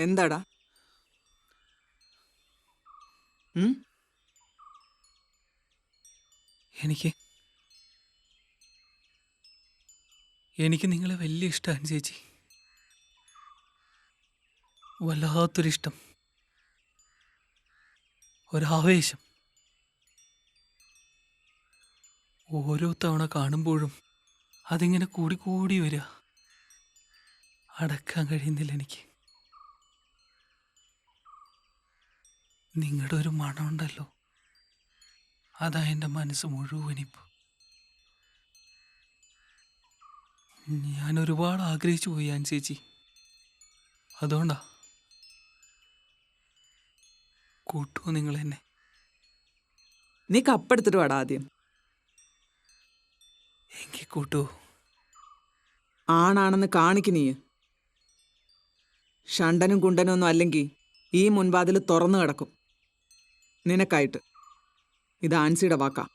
എന്താടാ? എനിക്ക് എനിക്ക് നിങ്ങളെ വലിയ ഇഷ്ടമാണ് ചേച്ചി. വല്ലാത്തൊരിഷ്ടം. ഒരാവേശം. ഓരോ തവണ കാണുമ്പോഴും അതിങ്ങനെ കൂടി കൂടി വരിക. അടക്കാൻ കഴിയുന്നില്ല എനിക്ക്. നിങ്ങളുടെ ഒരു മണമുണ്ടല്ലോ. അതാ എന്റെ മനസ്സ് മുഴുവനിപ്പോൾ ഞാൻ ഒരുപാട് ആഗ്രഹിച്ചു പോയി ഞാൻ ചേച്ചി. അതുകൊണ്ടാ. കൂട്ടുമോ നിങ്ങൾ എന്നെ. നീ കപ്പെടുത്തിട്ട് വാടാ ആദ്യം. എങ്കിൽ കൂട്ടുമോ ആണാണെന്ന് കാണിക്ക് നീ. ഷണ്ടനും കുണ്ടനും ഒന്നും അല്ലെങ്കിൽ ഈ മുൻവാതിൽ തുറന്നു കിടക്കും. നിനക്കായിട്ട്. ഇത് ആൻസിയുടെ വാക്കാ.